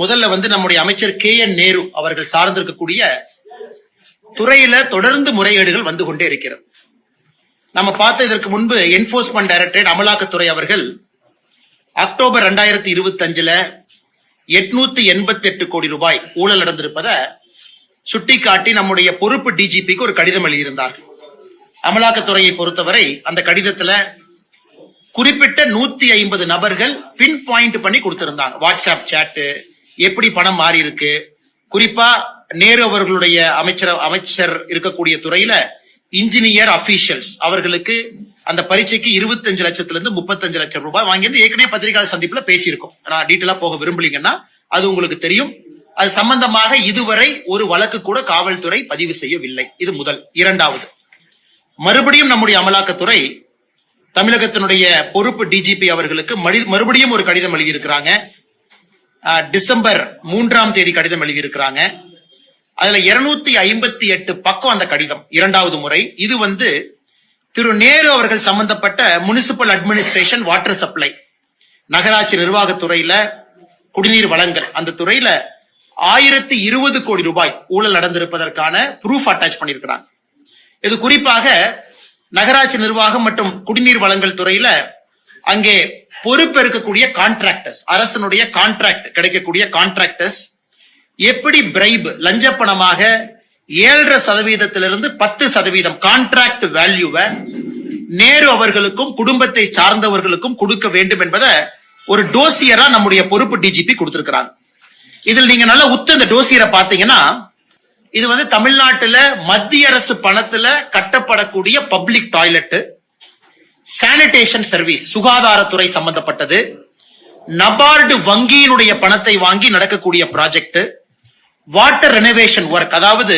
முதல்ல வந்து நம்முடைய அமைச்சர் கே என் நேரு அவர்கள் சார்ந்திருக்கக்கூடிய துறையில தொடர்ந்து முறைகேடுகள் வந்து கொண்டே இருக்கிறது. நம்ம பார்த்த இதற்கு முன்பு என்போர்ஸ்மெண்ட் டைரக்டரேட் அமலாக்கத்துறை அவர்கள் அக்டோபர் ரெண்டாயிரத்தி இருபத்தி அஞ்சுல எட்நூத்தி எண்பத்தி எட்டு கோடி ரூபாய் ஊழல் நடந்திருப்பதை சுட்டிக்காட்டி நம்முடைய பொறுப்பு டிஜிபிக்கு ஒரு கடிதம் எழுதியிருந்தார்கள். அமலாக்கத்துறையை பொறுத்தவரை அந்த கடிதத்துல குறிப்பிட்ட நூத்தி ஐம்பது நபர்கள் பின் பாயிண்ட் பண்ணி கொடுத்திருந்தாங்க. வாட்ஸ்அப் சாட்டு எப்படி பணம் மாறி இருக்கு குறிப்பா நேரு அவர்களுடைய அமைச்சர் அமைச்சர் இருக்கக்கூடிய துறையில இன்ஜினியர் அபிஷியல்ஸ் அவர்களுக்கு அந்த பரீட்சைக்கு இருபத்தஞ்சு லட்சத்துல இருந்து முப்பத்தஞ்சு லட்சம் ரூபாய் வாங்கியிருந்து ஏற்கனவே பத்திரிகையாளர் சந்திப்புல பேசியிருக்கோம். நான் டீட்டெயிலா போக விரும்பலீங்கன்னா அது உங்களுக்கு தெரியும். அது சம்பந்தமாக இதுவரை ஒரு வழக்கு கூட காவல்துறை பதிவு செய்யவில்லை. இது முதல். இரண்டாவது மறுபடியும் நம்முடைய அமலாக்கத்துறை தமிழகத்தினுடைய பொறுப்பு டிஜிபி அவர்களுக்கு மறுபடியும் ஒரு கடிதம் எழுதியிருக்கிறாங்க. டிசம்பர் மூன்றாம் தேதி கடிதம் எழுதியிருக்கிறாங்க. அதுல இருநூத்தி ஐம்பத்தி எட்டு பக்கம் அந்த கடிதம் இரண்டாவது முறை. இது வந்து திரு நேரு அவர்கள் சம்பந்தப்பட்ட முனிசிபல் அட்மினிஸ்ட்ரேஷன் வாட்டர் சப்ளை நகராட்சி நிர்வாகத்துறையில குடிநீர் வளங்கள் அந்த துறையில ஆயிரத்தி இருபது கோடி ரூபாய் ஊழல் நடந்திருப்பதற்கான ப்ரூஃப் அட்டாச் பண்ணியிருக்கிறாங்க. இது குறிப்பாக நகராட்சி நிர்வாகம் மற்றும் குடிநீர் வளங்கள் துறையில அங்கே பொறுப்பேற்கக்கூடிய கான்ட்ராக்டர்ஸ் அரசனுடைய கான்ட்ராக்ட் கிடைக்கக்கூடிய கான்ட்ராக்டர்ஸ் எப்படி பிரைப் லஞ்ச பணமாக ஏழரை சதவீதத்திலிருந்து பத்து சதவீதம் கான்ட்ராக்ட் வேல்யூவை நேரு அவர்களுக்கும் குடும்பத்தை சார்ந்தவர்களுக்கும் கொடுக்க வேண்டும் என்பதை ஒரு டோசியரா நம்முடைய பொறுப்பு டிஜிபி கொடுத்திருக்கிறாங்க. இதில் நீங்க நல்லா உத்து இந்த டோசியரை பாத்தீங்கன்னா இது வந்து தமிழ்நாட்டுல மத்திய அரசு பணத்துல கட்டப்படக்கூடிய பப்ளிக் டாய்லெட் சானிடேஷன் சர்வீஸ் சுகாதாரத்துறை சம்பந்தப்பட்டது. நபார்டு வங்கியினுடைய பணத்தை வாங்கி நடக்கக்கூடிய ப்ராஜெக்ட் வாட்டர் ரெனோவேஷன் ஒர்க் அதாவது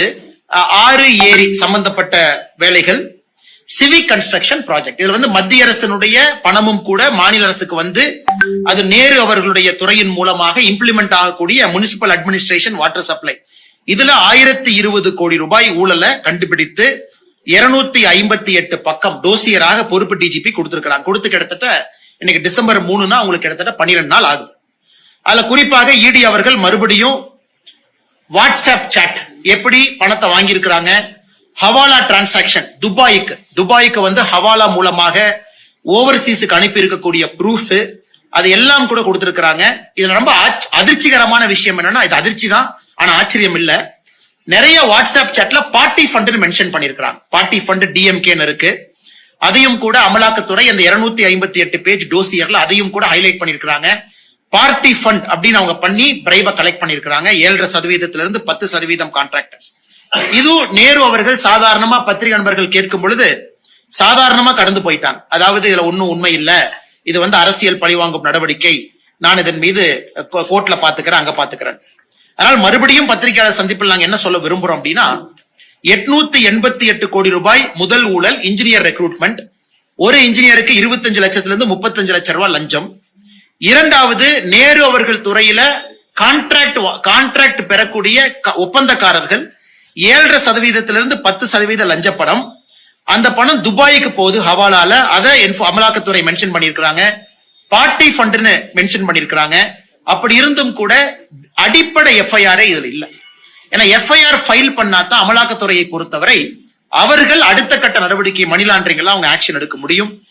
ஆறு ஏரி சம்பந்தப்பட்ட வேலைகள் சிவிக் கன்ஸ்ட்ரக்ஷன் ப்ராஜெக்ட் இதுல வந்து மத்திய அரசினுடைய பணமும் கூட மாநில அரசுக்கு வந்து அது நேரு அவர்களுடைய துறையின் மூலமாக இம்ப்ளிமெண்ட் ஆகக்கூடிய முனிசிபல் அட்மினிஸ்ட்ரேஷன் வாட்டர் சப்ளை இதுல ஆயிரத்தி இருபது கோடி ரூபாய் ஊழலை கண்டுபிடித்து இருநூத்தி ஐம்பத்தி எட்டு பக்கம் டோசியராக பொறுப்பு டிஜிபி கொடுத்திருக்கிறாங்க. கொடுத்து கிட்டத்தட்ட இன்னைக்கு டிசம்பர் மூணுனா உங்களுக்கு கிட்டத்தட்ட பன்னிரெண்டு நாள் ஆகுது. அதுல குறிப்பாக இடி அவர்கள் மறுபடியும் வாட்ஸ்அப் சாட் எப்படி பணத்தை வாங்கியிருக்கிறாங்க? ஹவாலா டிரான்சாக்ஷன் துபாய்க்கு. துபாய்க்கு வந்து ஹவாலா மூலமாக ஓவர்சீஸுக்கு அனுப்பி இருக்கக்கூடிய ப்ரூஃப் அது எல்லாம் கூட கொடுத்திருக்கிறாங்க. இதுல ரொம்ப அதிர்ச்சிகரமான விஷயம் என்னன்னா இது அதிர்ச்சி தான். ஆனா ஆச்சரியம் இல்லை. நிறைய வாட்ஸ்அப் சாட்ல பார்ட்டி ஃபண்ட் மென்ஷன் பண்ணிருக்கிறாங்க பார்ட்டி ஃபண்ட் டிஎம்கேன்னு இருக்கு. அதையும் கூட அமலாக்கத்துறை அந்த 258 ஐம்பத்தி எட்டு பேஜ் டோசியர்ல அதையும் கூட ஹைலைட் பண்ணிருக்காங்க பார்ட்டி ஃபண்ட் அப்படின்னு அவங்க பண்ணி பிரைப கலெக்ட் பண்ணிருக்கிறாங்க ஏழரை சதவீதத்துல இருந்து பத்து சதவீதம் கான்ட்ராக்டர்ஸ் இது நேரு அவர்கள் சாதாரணமா பத்திரிகை நண்பர்கள் கேட்கும் பொழுது சாதாரணமா கடந்து போயிட்டாங்க. அதாவது இதுல ஒண்ணும் உண்மை இல்ல. இது வந்து அரசியல் பழிவாங்கும் நடவடிக்கை. நான் இதன் மீது கோர்ட்ல பாத்துக்கிறேன் அங்க பாத்துக்கிறேன் அதனால் மறுபடியும் பத்திரிகையாளர் சந்திப்பில் நாங்க என்ன சொல்ல விரும்புறோம் அப்படின்னா எட்நூத்தி எண்பத்தி எட்டு கோடி ரூபாய் முதல் ஊழல் இன்ஜினியர் ரெக்ரூட்மெண்ட் ஒரு இன்ஜினியருக்கு இருபத்தஞ்சு லட்சத்துல இருந்து முப்பத்தஞ்சு லட்சம் ரூபாய் லஞ்சம். இரண்டாவது நேரு அவர்கள் துறையில கான்ட்ராக்ட் கான்ட்ராக்ட் பெறக்கூடிய க- ஒப்பந்தக்காரர்கள் ஏழரை சதவீதத்திலிருந்து பத்து சதவீத லஞ்ச பணம். அந்த பணம் துபாய்க்கு போகுது ஹவாலால. அதை அமலாக்கத்துறை மென்ஷன் பண்ணியிருக்கிறாங்க. பார்ட்டி ஃபண்ட்னு மென்ஷன் பண்ணியிருக்கிறாங்க. அப்படி இருந்தும் கூட அடிப்படை எஃப்ஐஆரே இதுல இல்ல. ஏன்னா எஃப்ஐஆர் ஃபைல் பண்ணாதான் அமலாக்கத்துறையை பொறுத்தவரை அவர்கள் அடுத்த கட்ட நடவடிக்கை மணி எல்லாம் அவங்க ஆக்ஷன் எடுக்க முடியும்.